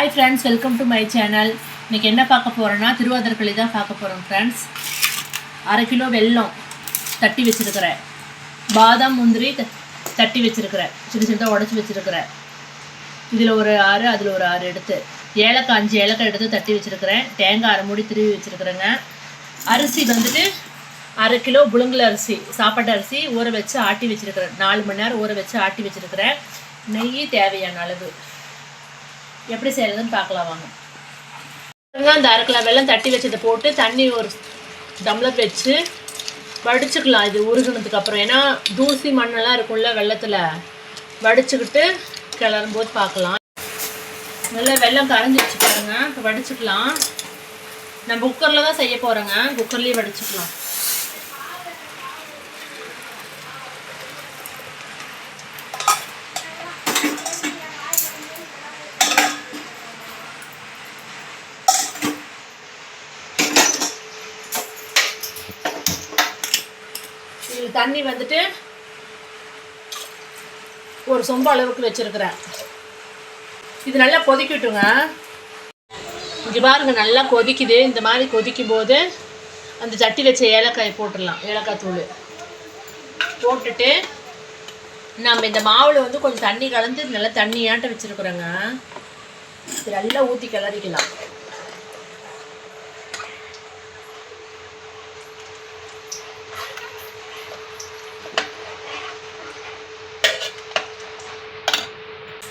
Hi friends welcome to my channel இன்றைக்கி என்ன பார்க்க போகிறோன்னா திருவாதிரக்களி தான் பார்க்க போகிறோம் ஃப்ரெண்ட்ஸ் அரை கிலோ வெல்லம் தட்டி வச்சுருக்கிறேன். பாதாம் முந்திரி த- தட்டி வச்சுருக்கிறேன். சின்ன சின்னதாக உடச்சி வச்சுருக்கிறேன். இதில் ஒரு ஆறு அதில் ஒரு ஆறு எடுத்து ஏலக்காய் அஞ்சு ஏலக்காய் எடுத்து தட்டி வச்சுருக்கிறேன். தேங்காய் அரை மூடி திருவி வச்சுருக்கிறேங்க. அரிசி வந்துட்டு அரை கிலோ புழுங்கல் அரிசி சாப்பாட்டு அரிசி ஊற வச்சு ஆட்டி வச்சுருக்கிறேன். நாலு மணி நேரம் ஊற வச்சு ஆட்டி வச்சுருக்கிறேன். நெய் தேவையான அளவு. எப்படி செய்யறதுன்னு பார்க்கலாம் வாங்க. அந்த அரைக்கலாம் வெள்ளம் தட்டி வச்சதை போட்டு தண்ணி ஒரு டம்ளர் வச்சு வடிச்சுக்கலாம். இது உருகுனதுக்கு அப்புறம். ஏன்னா தூசி மண்ணெல்லாம் இருக்கும்ல வெள்ளத்தில். வடிச்சுக்கிட்டு கிளறும் போது பார்க்கலாம். நல்லா வெல்லம் கரைஞ்சிச்சு பாருங்க. இப்போ வடிச்சுக்கலாம். நம்ம குக்கரில் தான் செய்ய போகிறேங்க குக்கர்லேயே வடிச்சுக்கலாம் இதில் தண்ணி வந்துட்டு ஒரு சொம்பு அளவுக்கு வச்சுருக்கிறேன். இது நல்லா கொதிக்கட்டுங்க. இங்கே பாருங்க நல்லா கொதிக்குது. இந்த மாதிரி கொதிக்கும் போது அந்த சட்டி வச்ச ஏலக்காய் போட்டுடலாம். ஏலக்காய் தூள். போட்டுட்டு நம்ம இந்த மாவில் வந்து கொஞ்சம் தண்ணி கலந்து நல்லா தண்ணியாட்ட வச்சுருக்குறோங்க. இது நல்லா ஊற்றி கிளறிக்கலாம்.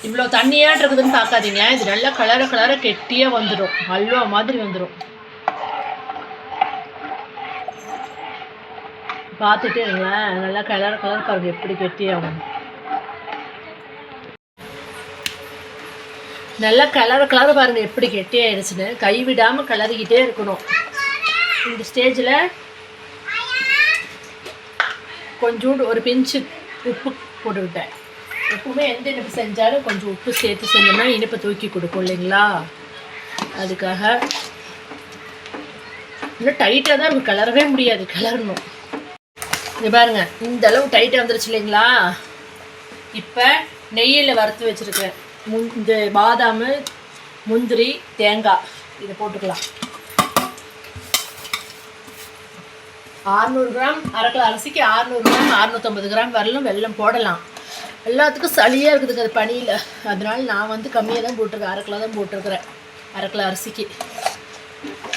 இவ்வளோ தண்ணியாக இருக்குதுன்னு பார்க்காதீங்க இது நல்லா கலர கலர கெட்டியாக வந்துடும் அல்வா மாதிரி வந்துடும் பார்த்துட்டே இருங்களேன். நல்லா கலர கலர் பாருங்க எப்படி கெட்டியாகும். நல்லா கலர கலர் பாருங்க எப்படி கெட்டியாயிடுச்சுன்னு கைவிடாமல் கலரிக்கிட்டே இருக்கணும். இந்த ஸ்டேஜில் கொஞ்சோண்டு ஒரு பிஞ்சு உப்பு போட்டுக்கிட்டேன். எப்பவுமே எந்த இனிப்பு செஞ்சாலும் கொஞ்சம் உப்பு சேர்த்து செஞ்சோம்னா இனிப்பை தூக்கி கொடுக்கும் இல்லைங்களா? அதுக்காக இன்னும் டைட்டாக தான் நம்ம கிளறவே முடியாது கிளறணும் இது பாருங்க இந்த அளவு டைட்டாக வந்துருச்சு இல்லைங்களா? இப்போ நெய்யில் வறுத்து வச்சுருக்கேன். முந் இந்த பாதாம் முந்திரி தேங்காய். இதை போட்டுக்கலாம். ஆறுநூறு கிராம் அரை கிலோ அரிசிக்கு ஆறுநூறு கிராம் அறுநூற்றம்பது கிராம் வரலும் வெல்லம் போடலாம். எல்லாத்துக்கும் சளியாக இருக்குதுங்க அது பனியில். அதனால நான் வந்து கம்மியாக தான் போட்டிருக்கேன். அரை கிலோ தான் போட்டிருக்கிறேன். அரை கிலோ அரிசிக்கு.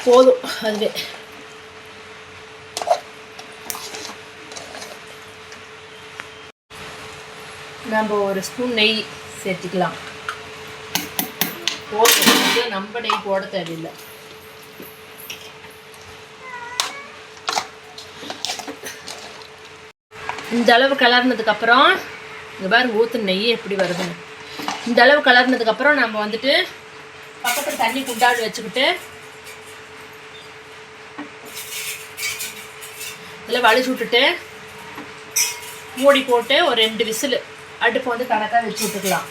போதும் அதுவே. நம்ம ஒரு ஸ்பூன் நெய் சேர்த்துக்கலாம். போதும். நம்ம நெய் போட தேவையில்லை. இந்த அளவு கலர்னதுக்கு அப்புறம் இங்கே பாருங்க ஊற்று நெய் எப்படி வருது இந்த அளவு கலர்னதுக்கப்புறம் நம்ம வந்துட்டு பக்கத்தில் தண்ணி குண்டாடு வச்சுக்கிட்டு இதில் வலிச்சு விட்டுட்டு மூடி போட்டு ஒரு ரெண்டு விசில் அடுப்பு வந்து கணக்காக வச்சு விட்டுக்கலாம்.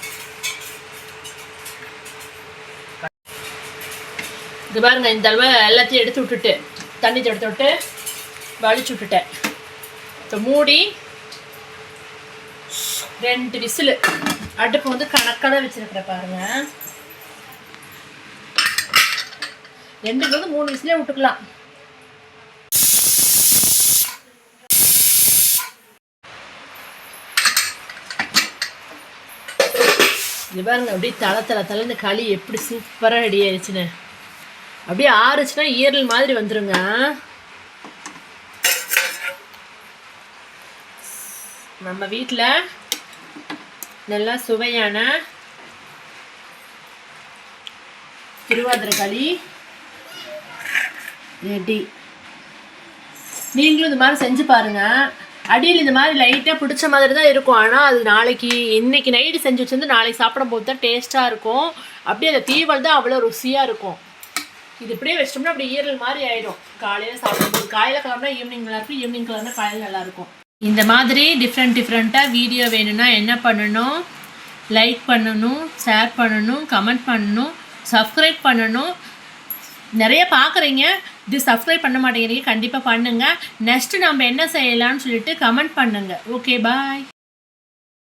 இது பாருங்க இந்த அளவு எல்லாத்தையும் எடுத்து விட்டுட்டு தண்ணி எடுத்து விட்டு வலிச்சு விட்டுட்டேன். இப்போ மூடி ரெண்டு விசில். அடுப்பு வந்து கணக்காக தான் வச்சிருக்கிறேன் பாருங்க. ரெண்டுக்கு வந்து மூணு விசிலே விட்டுக்கலாம். இது பாருங்க அப்படியே தலை தலை தலைன்னு களி எப்படி சூப்பராக ரெடி ஆயிடுச்சுன்னு. அப்படியே ஆறுச்சுன்னா ஈரல் மாதிரி வந்துருங்க. நம்ம வீட்டில் நல்லா சுவையான திருவாதிரை ரெடி. நீங்களும் இந்த மாதிரி செஞ்சு பாருங்க. அடியில் இந்த மாதிரி லைட்டாக பிடிச்ச மாதிரி தான் இருக்கும். ஆனால் அது நாளைக்கு இன்றைக்கி நைட்டு செஞ்சு வச்சிருந்து நாளைக்கு சாப்பிடும்போது தான் டேஸ்ட்டாக இருக்கும். அப்படியே அந்த தீவல் தான் அவ்வளோ ருசியாக இருக்கும். இது இப்படியே வச்சிட்டோம்னா அப்படியே ஈரல் மாதிரி ஆயிடும். காலையில் சாப்பிடும்போது காலையில் கிளம்புனா ஈவினிங் நல்லா இருக்கும். ஈவினிங் கிளம்புனா காலையில் நல்லாயிருக்கும் இந்த மாதிரி டிஃப்ரெண்ட் டிஃப்ரெண்ட்டாக வீடியோ வேணும்னா என்ன பண்ணணும்? லைக் பண்ணணும் ஷேர் பண்ணணும் கமெண்ட் பண்ணணும் சப்ஸ்கிரைப் பண்ணணும். நிறைய பார்க்குறீங்க. இது சப்ஸ்கிரைப் பண்ண மாட்டேங்கிறீங்க கண்டிப்பாக பண்ணுங்கள் நெக்ஸ்ட்டு நம்ம என்ன செய்யலாம்னு சொல்லிட்டு கமெண்ட் பண்ணுங்கள் ஓகே பாய்